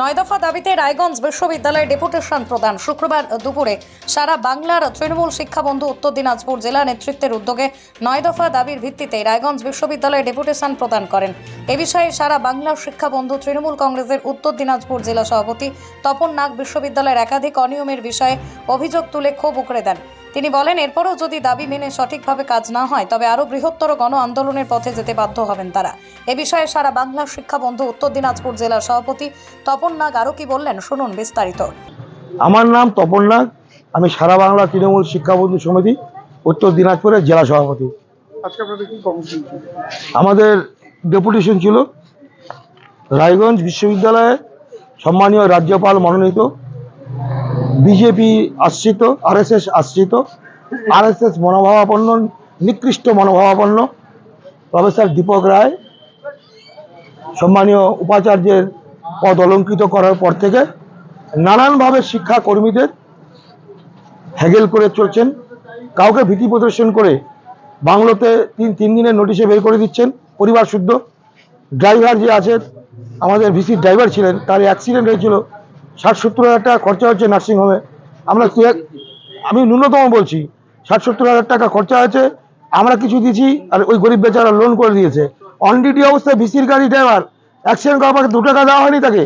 নয় দফা দাবিতে রায়গঞ্জ বিশ্ববিদ্যালয়ে ডেপুটেশন প্রদান। শুক্রবার দুপুরে সারা বাংলার তৃণমূল শিক্ষাবন্ধু উত্তর দিনাজপুর জেলা নেতৃত্বের উদ্যোগে নয় দফা দাবির ভিত্তিতে রায়গঞ্জ বিশ্ববিদ্যালয়ে ডেপুটেশন প্রদান করেন। এ বিষয়ে সারা বাংলার শিক্ষাবন্ধু তৃণমূল কংগ্রেসের উত্তর দিনাজপুর জেলা সভাপতি তপন নাগ বিশ্ববিদ্যালয়ের একাধিক অনিয়মের বিষয়ে অভিযোগ তুলে ক্ষোভ উগড়ে দেন। তিনি বলেন এরপরও যদি দাবি মেনে সঠিকভাবে কাজ না হয় তবে আরও বৃহত্তর গণ আন্দোলনের পথে যেতে বাধ্য হবেন তারা। এ বিষয়ে সারা বাংলার শিক্ষাবন্ধু উত্তর দিনাজপুর জেলার সভাপতি তপন নাগ আরও কি বললেন শুনুন বিস্তারিত। আমার নাম তপন নাগ আমি সারা বাংলা তৃণমূল শিক্ষাবন্ধু সমিতি উত্তর দিনাজপুরের জেলা সভাপতি। আজকে আপনাদের কি কর্মসূচি ছিল? আমাদের ডেপুটেশন ছিল রায়গঞ্জ বিশ্ববিদ্যালয়ে সম্মানীয় রাজ্যপাল মনোনীত বিজেপি আশ্রিত আরএসএস আশ্রিত আরএসএস মনোভাবাপন্ন, নিকৃষ্ট মনোভাবাপন্ন। প্রফেসর দীপক রায় সম্মানীয় উপাচার্যের পদ অলঙ্কৃত করার পর থেকে নানানভাবে শিক্ষা কর্মীদের হ্যাগেল করে চলছেন। কাউকে ভীতি প্রদর্শন করে বাংলোতে তিন তিন দিনের নোটিশে বের করে দিচ্ছেন পরিবার শুদ্ধ। ড্রাইভার যে আছে, আমাদের ভিসির ড্রাইভার ছিলেন, তার অ্যাক্সিডেন্ট হয়েছিল ষাট সত্তর হাজার টাকা খরচা হচ্ছে নার্সিংহোমে আমরা আমি ন্যূনতম বলছি, ষাট সত্তর হাজার টাকা খরচা আছে আমরা কিছু দিয়েছি আর ওই গরিব বেচারা লোন করে দিয়েছে। অন ডিউটি অবস্থায় ভিসির গাড়ি ড্রাইভার অ্যাক্সিডেন্ট করার দু টাকা দেওয়া হয়নি তাকে।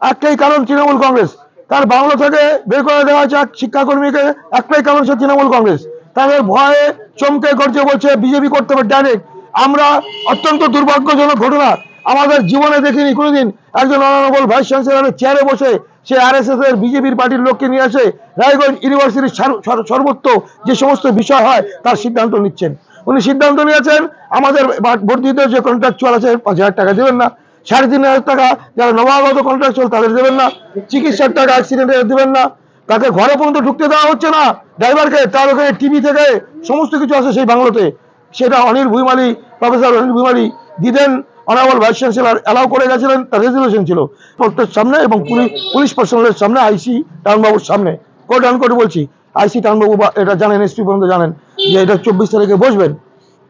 একটাই কারণ তৃণমূল কংগ্রেস। তার বাংলো থেকে বের করে দেওয়া হয়েছে এক শিক্ষাকর্মীকে, একটাই কারণ সে তৃণমূল কংগ্রেস। তাদের ভয়ে চমকে করছে বলছে বিজেপি করতে হবে ডাইরেক্ট আমরা অত্যন্ত দুর্ভাগ্যজনক ঘটনা। আমাদের জীবনে দেখিনি, কোনোদিন একজন অনারেবল ভাইস চ্যান্সেলরের চেয়ারে বসে সে আরএসএস এর বিজেপির পার্টির লোককে নিয়ে আসে রায়গঞ্জ ইউনিভার্সিটির সর- সর- সর্বত্র যে সমস্ত বিষয় হয়, তার সিদ্ধান্ত নিচ্ছেন। উনি সিদ্ধান্ত নিয়েছেন, আমাদের বর্ধিত যে কন্ট্রাকচুয়াল আছে, পাঁচ হাজার টাকা দেবেন না। সাড়ে তিন হাজার টাকা যারা নবাগত কন্ট্রাকচুয়াল তাদের দেবেন না। চিকিৎসার টাকা অ্যাক্সিডেন্টে দেবেন না। তাকে ঘরে পর্যন্ত ঢুকতে দেওয়া হচ্ছে না। ড্রাইভারকে, তার ওখানে টিভি থেকে সমস্ত কিছু আছে সেই বাংলোতে। সেটা অনিল ভুইমালি, প্রফেসর অনিল ভুইমালি দিদেন অনারেবল ভাইস চ্যান্সেলর অ্যালাউ করে গেছিলেন, তার রেজুলেশন ছিল। কোর্টের সামনে এবং পুলিশ পুলিশ পার্সোনালের সামনে আইসি টাউনবাবুর সামনে। কোর্ট অন কোর্ট বলছি আইসি টাউনবাবু এটা জানেন এসপি পর্যন্ত জানেন, যে এটা চব্বিশ তারিখে বসবেন।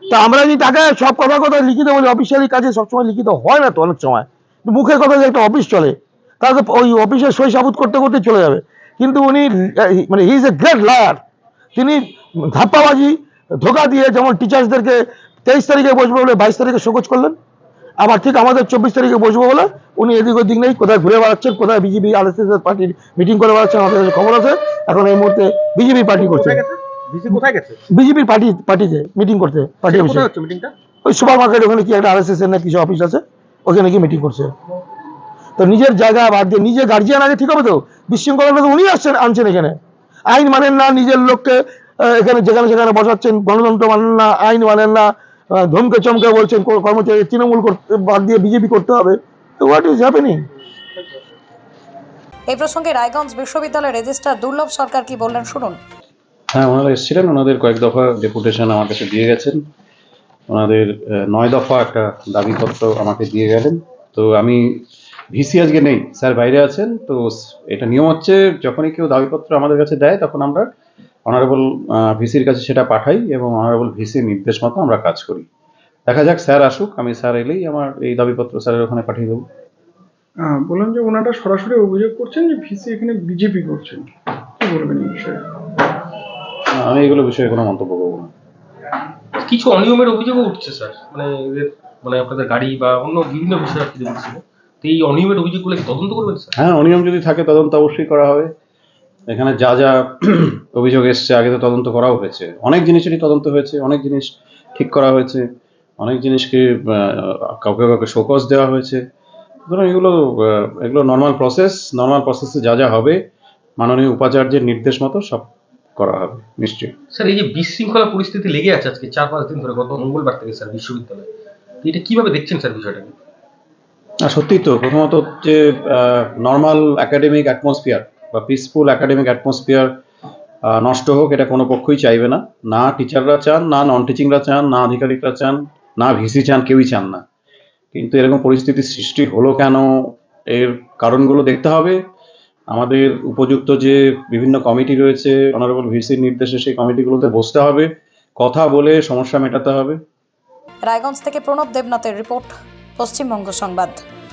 তা আমরা যদি তাকে সব কথা কথা লিখিত বলি অফিসিয়ালি কাজে সবসময় লিখিত হয় না তো অনেক সময়। মুখের কথা যে একটা অফিস চলে তাহলে ওই অফিসে সই সাবুত করতে করতে চলে যাবে। কিন্তু উনি মানে he is a great liar তিনি ধাপ্পাবাজি, ধোকা দিয়ে যেমন টিচার্সদেরকে তেইশ তারিখে বসবে বলে বাইশ তারিখে শোকজ করলেন আবার ঠিক আমাদের চব্বিশ তারিখে বসবো বলে উনি এদিক ওদিক নেই কোথায় ঘুরে বেড়াচ্ছেন কোথায় বিজেপি আর এস এস পার্টির মিটিং করে বেড়াচ্ছেন আমাদের কাছে খবর আছে। এখন এই মুহূর্তে বিজেপি পার্টি করছে। বিজেপির পার্টি পার্টিতে মিটিং করতে পার্টি অফিসে ওই সুপার মার্কেট ওখানে কি একটা আরএসএস এর না কিছু অফিস আছে ওখানে কি মিটিং করছে। তো নিজের জায়গা বাদ দিয়ে নিজে গার্জিয়ান আগে ঠিক হবে তো? বিশৃঙ্খলা তো উনি আসছেন আনছেন এখানে। আইন মানেন না নিজের লোককে এখানে যেখানে সেখানে বসাচ্ছেন গণতন্ত্র মানেন না আইন মানেন না ধমকে চমকে বলছেন কর্মচারী তৃণমূল করতে বাদ দিয়ে বিজেপি করতে হবে। তো হোয়াট ইজ হ্যাপেনিং এই প্রসঙ্গে রায়গঞ্জ বিশ্ববিদ্যালয়ের রেজিস্ট্রার দুর্লভ সরকার কি বললেন শুনুন। হ্যাঁ ওনারা এসেছিলেন ওনাদের কয়েক দফা ডেপুটেশন আমার কাছে দিয়ে গেছেন। ওনাদের আহ, নয় দফা একটা দাবিপত্র আমাকে দিয়ে গেলেন। তো আমি ভিসি আজকে নেই স্যার বাইরে আছেন তো এটা নিয়ম হচ্ছে যখনই কেউ দাবিপত্র আমাদের কাছে দেয় তখন আমরা অনারেবল ভিসির কাছে সেটা পাঠাই এবং অনারেবল ভিসির নির্দেশ মতো আমরা কাজ করি। দেখা যাক স্যার আসুক আমি স্যার এলেই আমার এই দাবিপত্র স্যারের ওখানে পাঠিয়ে দেবো। আহ, বললাম যে ওনারা সরাসরি অভিযোগ করছেন যে ভিসি এখানে বিজেপি করছেন। কি বলবেন এই বিষয়ে? আমি এগুলো বিষয়ে কোনো মন্তব্য করব না। কিছু অনিয়মের অভিযোগও উঠছে স্যার। মানে এদের মানে আপনাদের গাড়ি বা অন্য বিভিন্ন বিষয় আর কি তো এই অনিয়মের অভিযোগগুলো তদন্ত করবেন স্যার? হ্যাঁ অনিয়ম যদি থাকে তদন্ত অবশ্যই করা হবে। এখানে যা যা অভিযোগ এসছে, আগে তো তদন্ত করাও হয়েছে। অনেক জিনিসেরই তদন্ত হয়েছে, অনেক জিনিস ঠিক করা হয়েছে, অনেক জিনিসকে কাউকে কাউকে শোকজ দেওয়া হয়েছে। সুতরাং এগুলো এগুলো নর্মাল প্রসেস নর্মাল প্রসেসে যা যা হবে, মাননীয় উপাচার্যের নির্দেশ মতো সব করা হবে, নিশ্চয়ই। স্যার, এই যে বিশৃঙ্খলা পরিস্থিতি লেগে আছে আজকে, চার পাঁচ দিন ধরে, গত মঙ্গলবার থেকে, স্যার, বিশ্ববিদ্যালয়ে। এটা কীভাবে দেখছেন, স্যার, বিষয়টাকে? না, সত্যিই তো। প্রথমত যে নর্মাল একাডেমিক অ্যাটমসফিয়ার বা পিসফুল একাডেমিক অ্যাটমসফিয়ার নষ্ট হোক, এটা কোনো পক্ষই চাইবে না। না টিচাররা চান, না নন টিচিংরা চান, না আধিকারিকরা চান, না ভিসি চান, কেউই চান না। কিন্তু এরকম পরিস্থিতির সৃষ্টি হলো কেন? এর কারণগুলো দেখতে হবে। আমাদের উপযুক্ত যে বিভিন্ন কমিটি রয়েছে অনারেবল ভিসির নির্দেশে সেই কমিটিগুলোতে বসতে হবে। কথা বলে সমস্যা মেটাতে হবে। রায়গঞ্জ থেকে প্রণব দেবনাথের রিপোর্ট। পশ্চিমবঙ্গ সংবাদ।